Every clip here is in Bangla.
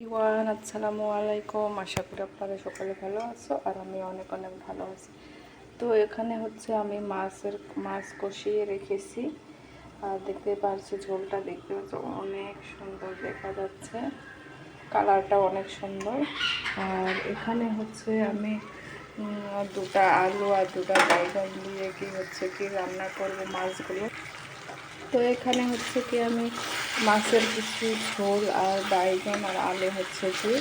ইওয়ান আসসালামু আলাইকুম। আশা করি আপনারা সকালে ভালো আছো আর আমি অনেক অনেক ভালো আছি। তো এখানে হচ্ছে আমি মাছের, মাছ কষিয়ে রেখেছি। আর দেখতে পাচ্ছি ঝোলটা দেখতে পাচ্ছি অনেক সুন্দর দেখা যাচ্ছে। কালারটা অনেক সুন্দর। আর এখানে হচ্ছে আমি দুটা আলু আর দুটা বাইগন দিয়ে কি হচ্ছে কি রান্না করব মাছগুলো। তো এখানে হচ্ছে কি আমি মাছের কিছু ঝোল আর বাইগন আর আলু হচ্ছে কি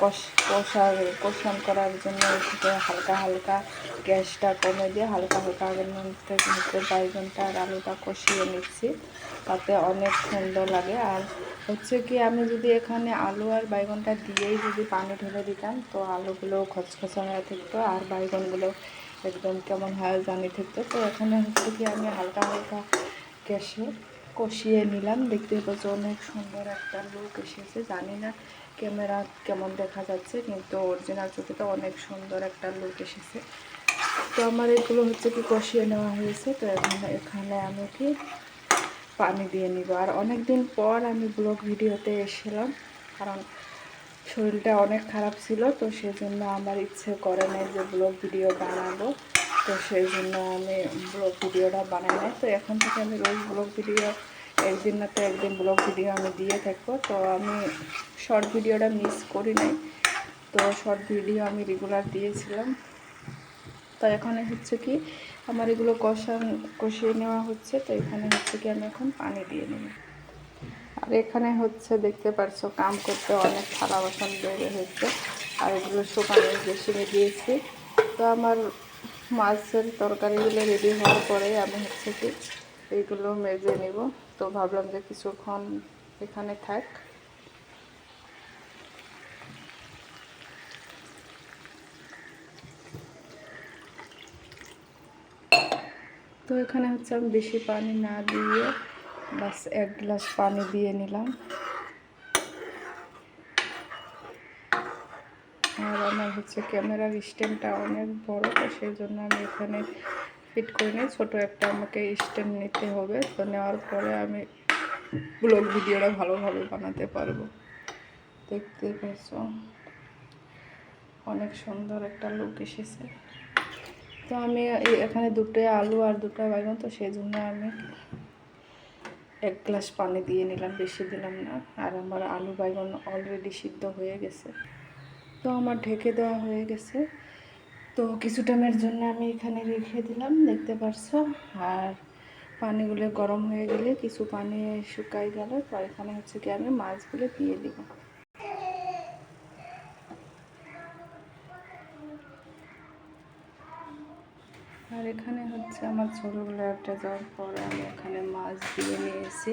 কষ, কষার কষান করার জন্য হালকা হালকা গ্যাসটা কমে দিয়ে হালকা হালকা আগের মধ্যে বাইগনটা আর আলুটা কষিয়ে নিচ্ছি। তাতে অনেক সুন্দর লাগে। আর হচ্ছে কি আমি যদি এখানে আলু আর বাইগনটা দিয়েই যদি পানি ঢেলে দিতাম, তো আলুগুলো খচখচা হয়ে থাকতো আর বাইগনগুলো একদম কেমন হয় জানি থাকতো। তো এখানে হচ্ছে কি আমি হালকা হালকা গ্যাসে কষিয়ে নিলাম। দেখতে পাচ্ছি অনেক সুন্দর একটা লুক এসেছে। জানি না ক্যামেরা কেমন দেখা যাচ্ছে, কিন্তু অরিজিনাল চোখে তো অনেক সুন্দর একটা লুক এসেছে। তো আমার এগুলো হচ্ছে কি কষিয়ে নেওয়া হয়েছে। তো এখানে এখানে আমি কি পানি দিয়ে নিব। আর অনেক দিন পর আমি ব্লগ ভিডিওতে এসেছিলাম কারণ শরীরটা অনেক খারাপ ছিল, তো সেই জন্য আমার ইচ্ছে করে নাই যে ব্লগ ভিডিও বানাবো। তো সেই জন্য আমি ব্লগ ভিডিওটা বানাই নাই। তো এখন থেকে আমি রোজ ব্লগ ভিডিও একদিন না তো একদিন ব্লগ ভিডিও আমি দিয়ে থাকব। তো আমি শর্ট ভিডিওটা মিস করি নাই। তো শর্ট ভিডিও আমি রেগুলার দিয়েছিলাম। তো এখানে হচ্ছে কি, আমার এগুলো কষান, কষিয়ে নেওয়া হচ্ছে। তো এখানে হচ্ছে কি আমি এখন পানি দিয়ে নেব। আর এখানে হচ্ছে দেখতে পারছ, কাম করতে অনেক থালা বাসন বেড়ে হয়েছে। আর এগুলো শুকানো বেশি দিয়েছি। তো আমার মাছের তরকারিগুলো রেডি হওয়ার পরে আমি হচ্ছে কি এইগুলো মেজে নেব। তো ভাবলাম যে কিছুক্ষণ এখানে থাক। তো এখানে হচ্ছে আমি বেশি পানি না দিয়ে বাস এক গ্লাস পানি দিয়ে নিলাম। আর আমার হচ্ছে ক্যামেরার স্ট্যান্ডটা অনেক বড়, তো সেই জন্য আমি এখানে ফিট করে নিই। ছোটো একটা আমাকে স্ট্যান্ড নিতে হবে, তো নেওয়ার পরে আমি ব্লগ ভিডিওটা ভালোভাবে বানাতে পারব। দেখতে পাচ্ছ অনেক সুন্দর একটা লুক এসেছে। তো আমি এখানে দুটো আলু আর দুটো বাইগন তো সেই জন্য আমি এক গ্লাস পানি দিয়ে নিলাম, বেশি দিলাম না। আর আমার আলু বাইগন অলরেডি সিদ্ধ হয়ে গেছে। তো আমার ঢেকে দেওয়া হয়ে গেছে। তো কিছু টাইমের জন্য আমি এখানে রেখে দিলাম, দেখতে পারছ। আর পানিগুলো গরম হয়ে গেলে কিছু পানি শুকাই গেল, তো এখানে হচ্ছে কি আমি মাছগুলো দিয়ে দিব। আর এখানে হচ্ছে আমার ছোটোগুলো একটা যাওয়ার পরে আমি এখানে মাছ দিয়ে নিয়েছি।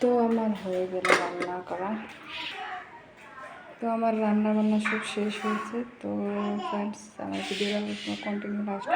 তো আমার হয়ে গেল রান্না করা। তো আমার রান্না বান্না সব শেষ হয়েছে তো ফ্রেন্ডস আমার ভিডিওটা কন্টিনিউ লাস্ট।